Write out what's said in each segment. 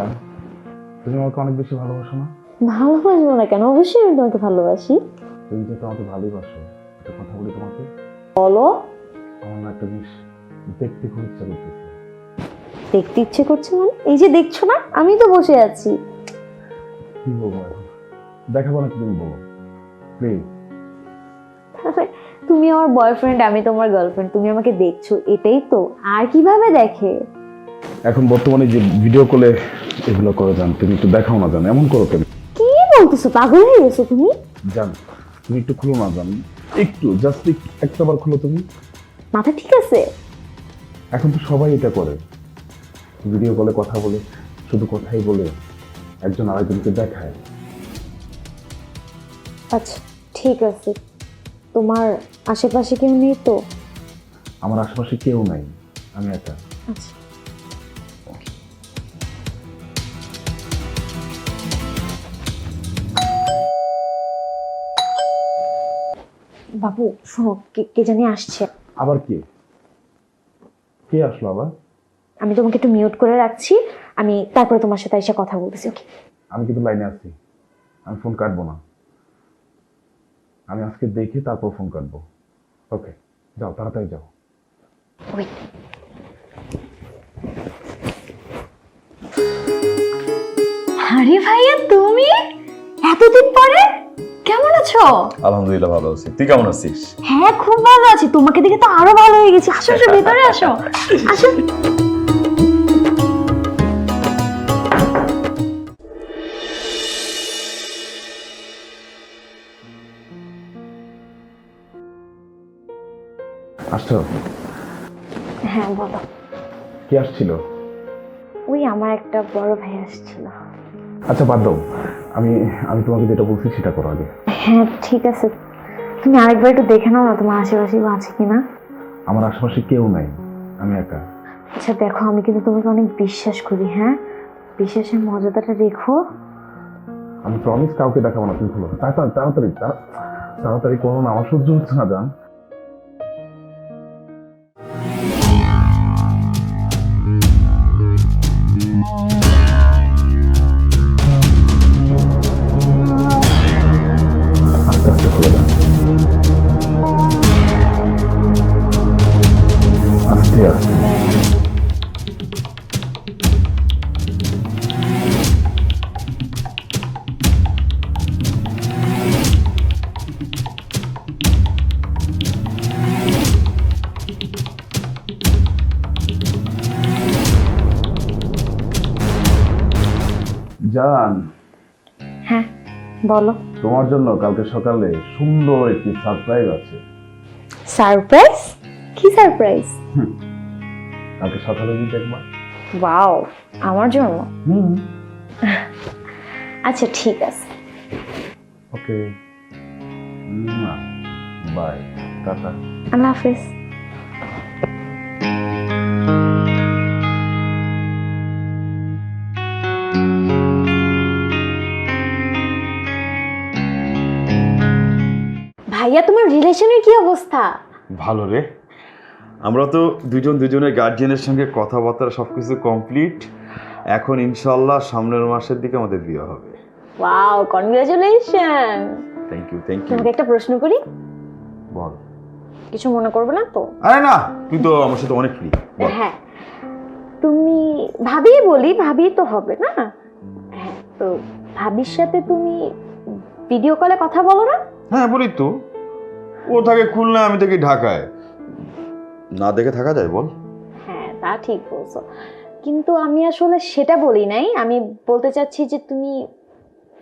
আমাকে অনেক বেশি ভালোবাসো না? ভালোবাসবো না কেন? অবশ্যই আমি তোমাকে ভালোবাসি। তুমি আমাকে ভালোবাসো একটা কথা বলি তোমাকে? বলো। আমার না একটা জিনিস দেখতে খুব ইচ্ছা করতেছে। দেখতে ইচ্ছে করছে মানে? এই যে দেখছ না আমি তো বসে আছি। কি বলব এখন? দেখাবো না তুমি বলো। প্লিজ তুমি আমার বয়ফ্রেন্ড আমি তোমার গার্লফ্রেন্ড তুমি আমাকে দেখছ এটাই তো। আর কীভাবে দেখে? এখন বর্তমানে যে ভিডিও কলে এগুলো করে যান তুমি একটু দেখাও না জান এমন করো কেন? কি বলতেছো? পাগল হয়ে গেছো তুমি? জান তুমি একটু খুলো না জান একটু জাস্ট একটা বার খুলো তুমি। মাথা ঠিক আছে? এখন তো সবাই এটা করে। ভিডিও কলে কথা বলে শুধু কথাই বলে একজন আরেকজনকে দেখায়। আচ্ছা ঠিক আছে। তোমার আশেপাশে কেউ নেই তো? আমার আশেপাশে কেউ নাই আমি একা। আচ্ছা। বাবু শোনো কে কে জানি আসছে। আবার কে? কে আসলো আবার? আমি তোমাকে একটু মিউট করে রাখছি আমি তারপরে তোমার সাথে এসে কথা বলতেছি ওকে আমি কিন্তু লাইনে আছি। আমি ফোন কাটবো না। আমি আজকে দেখি তারপর ফোন কাটবো। ওকে যাও তাড়াতাড়ি যাও। ওয়েট আরে ভাইয়া তুমি? এতদিন পরে? কেমন আছো? আলহামদুলিল্লাহ ভালো আছি। তুই কেমন আছিস? হ্যাঁ খুব ভালো আছি। তোমাকে দেখে তো আরও ভালো হয়ে গেছি। আসো আসো ভেতরে আসো। আসো। আসছো? হ্যাঁ বলো। কে আসছিল? ওই আমার একটা বড় ভাই আসছিল। আচ্ছা বাদ দাও। আমি আমি তোমাকে যেটা বলছি সেটা করো আগে। হ্যাঁ ঠিক আছে। তুমি আরেকবার একটু দেখে নাও না তোমার আশেপাশে কেউ আছে কিনা। আমার আশেপাশে কেউ নাই। আমি একা। আচ্ছা দেখো আমি কিন্তু তোমাকে অনেক বিশ্বাস করি হ্যাঁ? বিশ্বাসের মর্যাদাটা রেখো। আমি প্রমিস কাউকে দেখাবো না তুমি খুলো। তাড়াতাড়ি তাড়াতাড়ি তাড়া- তাড়াতাড়ি করো না আমার সহ্য হচ্ছে না জান। জান। হ্যাঁ বলো। তোমার জন্য কালকে সকালে সুন্দর একটি সারপ্রাইজ আছে। সারপ্রাইজ কি সারপ্রাইজ কালকে সকালে যদি দেখবা? ওয়াও আমার জন্য? হুম। আচ্ছা ঠিক আছে। Okay bye tata. আল্লাহ হাফেজ। ভাইয়া তোমার রিলেশনের কি অবস্থা? ভালো রে। আমরা তো দুজন দুজনের গার্জিয়ানের সঙ্গে কথাবার্তা সব কিছু কমপ্লিট এখন ইনশাল্লাহ সামনের মাসের দিকে আমাদের বিয়ে হবে। Wow congratulation thank you thank you তোমাকে একটা প্রশ্ন করি? বল। কিছু মনে করবে না তো? আরে না তুই তো আমার সাথে অনেক ফ্রি হ্যাঁ। তুমি ভাবি বলি ভাবি তো হবে না? হ্যাঁ তো ভাবির সাথে তুমি ভিডিও কলে কথা বলো না? হ্যাঁ বলি তো। ও থাকে খুলনা আমি থাকি ঢাকায়। না দেখে থাকা যায় বল। হ্যাঁ তা ঠিক বলছো। কিন্তু আমি আসলে সেটা বলি নাই। আমি বলতে চাচ্ছি যে তুমি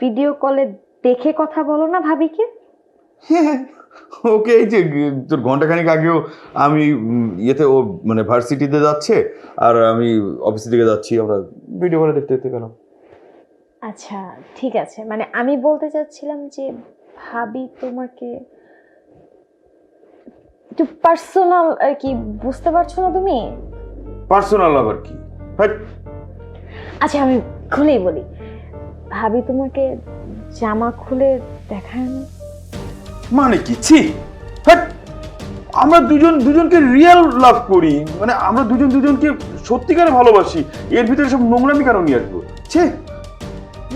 ভিডিও কলে দেখে কথা বলো না ভাবিকে। ওকে এই যে তোর ঘন্টাখানিক আগেও আমি ইয়েতে ও মানে ভার্সিটিতে যাচ্ছে আর আমি অফিসের দিকে যাচ্ছি আমরা ভিডিও কলে দেখতে দেখতে গেলাম। আচ্ছা ঠিক আছে। মানে আমি বলতে চাচ্ছিলাম যে ভাবি তোমাকে একটু পার্সোনাল আর কি বুঝতে পারছ না তুমি? পার্সোনাল আবার কি? হ্যাট, আচ্ছা আমি খুলেই বলি। ভাবি তোমাকে জামা খুলে দেখায় না? মানে কি? ছি! হ্যাট, আমরা দুজন দুজনকে রিয়েল লাভ করি। মানে আমরা দুজন দুজনকে সত্যিকারে ভালোবাসি। এর ভিতরে সব নোংরামি কেন নিয়ে আসব? ছে!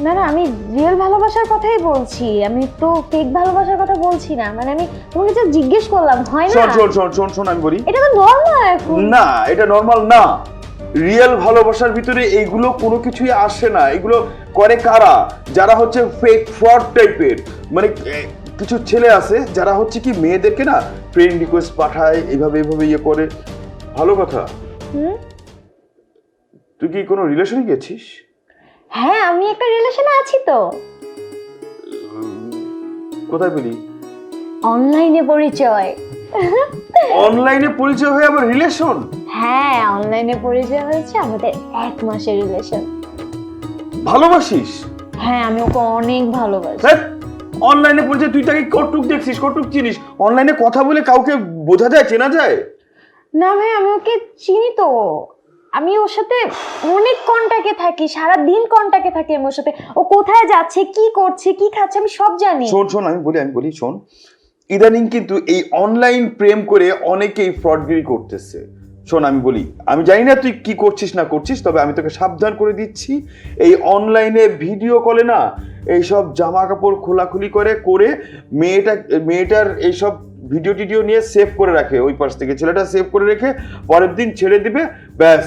না না আমি রিয়েল ভালোবাসার কথাই বলছি। আমি তো ফেক ভালোবাসার কথা বলছি না। মানে আমি তোমাকে যা জিজ্ঞেস করলাম হয় না? শোন শোন শোন শোন শোন আমি বলি। এটা তো নর্মাল এখন। না এটা নর্মাল না। রিয়েল ভালোবাসার ভিতরে এইগুলো কোনো কিছুই আসে না। এগুলো করে কারা? যারা হচ্ছে ফেক ফ্রড টাইপের মানে কিছু ছেলে আছে যারা হচ্ছে কি মেয়েদেরকে না ফ্রেন্ড রিকোয়েস্ট পাঠায় এইভাবে এইভাবে ইয়ে করে। ভালো কথা। তুই কি কোনো রিলেশনে গেছিস? হ্যাঁ আমি একটা রিলেশনে আছি তো। কোথায় পেলি? অনলাইনে পরিচয়। অনলাইনে পরিচয় হয়ে আবার রিলেশন হ্যাঁ অনলাইনে পরিচয় হয়েছে আমাদের এক মাসের রিলেশন ভালোবাসিস? হ্যাঁ আমি ওকে অনেক ভালোবাসি। অনলাইনে পরিচয় তুই তাকে কটুক দেখছিস কটুক চিনিস। অনলাইনে কথা বলে কাউকে বোঝা যায় চেনা যায়? না ভাই আমি ওকে চিনি তো। আমি ওর সাথে অনেক কন্টাক্টে থাকি সারা দিন কন্টাক্টে থাকি আমি ওর সাথে। ও কোথায় যাচ্ছে, কি করছে, কি খাচ্ছে, আমি সব জানি। শোন শোন, আমি বলি আমি বলি, শোন। ইদানিং কিন্তু এই অনলাইন প্রেম করে অনেকেই ফ্রডগিরি করতেছে। শোন, আমি বলি, আমি জানি না তুই কি করছিস, না করছিস, তবে আমি তোকে সাবধান করে দিচ্ছি। এই অনলাইনে ভিডিও কলে না, এইসব জামা কাপড় খোলাখুলি করে করে মেয়েটা, মেয়েটার এইসব ভিডিও টিডিও নিয়ে সেভ করে রাখে ওই পাশ থেকে। ছেলেটা সেভ করে রেখে পরের দিন ছেড়ে দিবে, ব্যাস।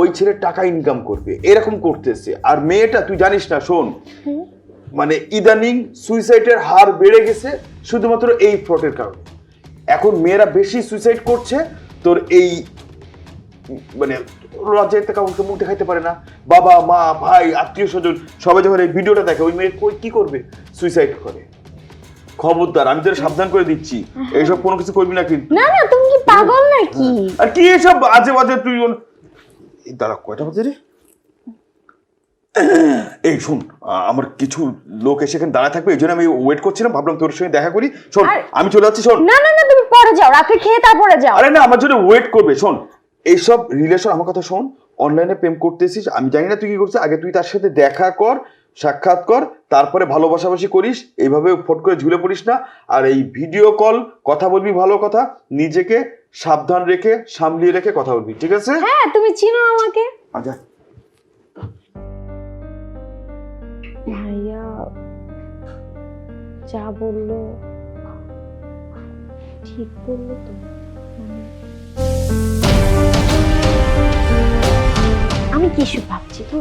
ওই ছেলে টাকা ইনকাম করবে। এরকম করতেছে। আর মেয়েটা, তুই জানিস না, শোন মানে ইদানিং সুইসাইডের হার বেড়ে গেছে শুধুমাত্র এই ফ্রডের কারণে। এখন মেয়েরা বেশি সুইসাইড করছে, তোর এই মানে লজ্জায় কাউকে মুখ দেখাইতে পারে না। বাবা, মা, ভাই আত্মীয় স্বজন সবাই যখন এই ভিডিওটা দেখে, ওই মেয়ে কি করবে? সুইসাইড করে। খবরদার আমি তোর সাবধান করে দিচ্ছি। এইসব কোনো কিছু করবি না কিন্তু। না না তুমি কি পাগল নাকি? আর কি এসব আজে বাজে তুই এই দাঁড়া কয়টা বাজে রে? এই শোন আমার কিছু লোক এসে এখানে দাঁড়ায় থাকবে এই জন্য আমি ওয়েট করছিলাম ভাবলাম তোর সঙ্গে দেখা করি। শোন আমি চলে যাচ্ছি শোন। না না না তুমি পরে যাও রাতে খেয়ে তারপরে যাও। আরে না আমার জন্য ওয়েট করবে শোন। এইসব রিলেশন আমার কথা শোন অনলাইনে প্রেম করতেছিস আমি জানি না তুই কি করছিস আগে তুই তার সাথে দেখা কর সাক্ষাৎ কর তারপরে ভালোবাসাবাসি করিস এইভাবে ফট করে ঝুলে পড়িস না। আর এই ভিডিও কল কথা বলবি ভালো কথা নিজেকে সাবধান রেখে সামলিয়ে রেখে কথা বলবি ঠিক আছে? হ্যাঁ তুমি চিনো আমাকে। আচ্ছা। ভাইয়া যা বলল ঠিক বলল তো। আমি কিছু ভাবছি তো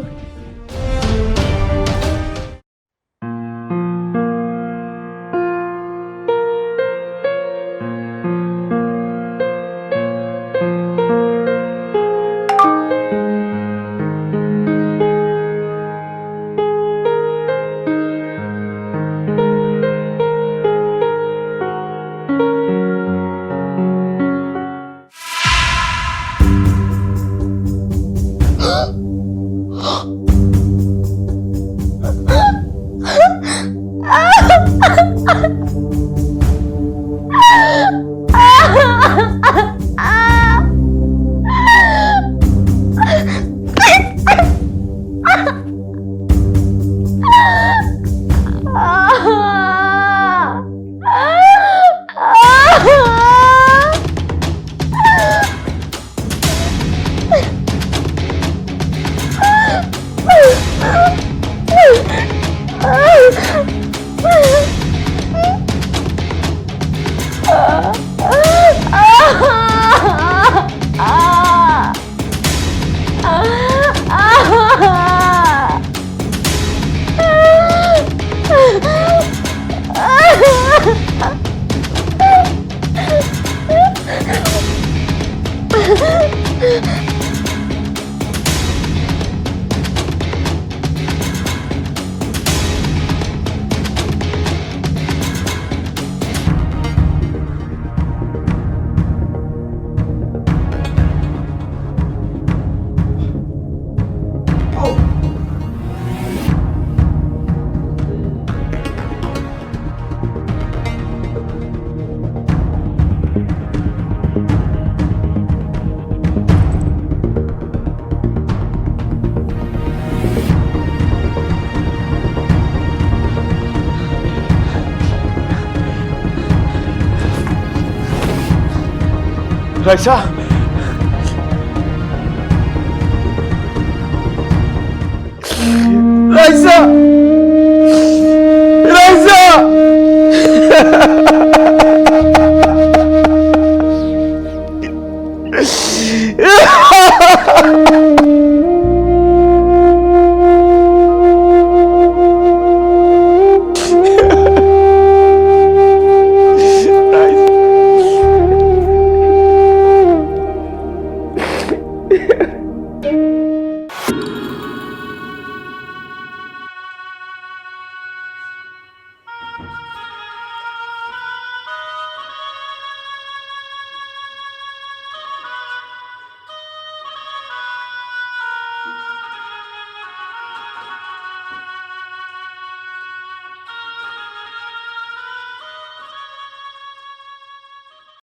Ha ha ha! Raisa Raisa Raisa Yeah! Christmas.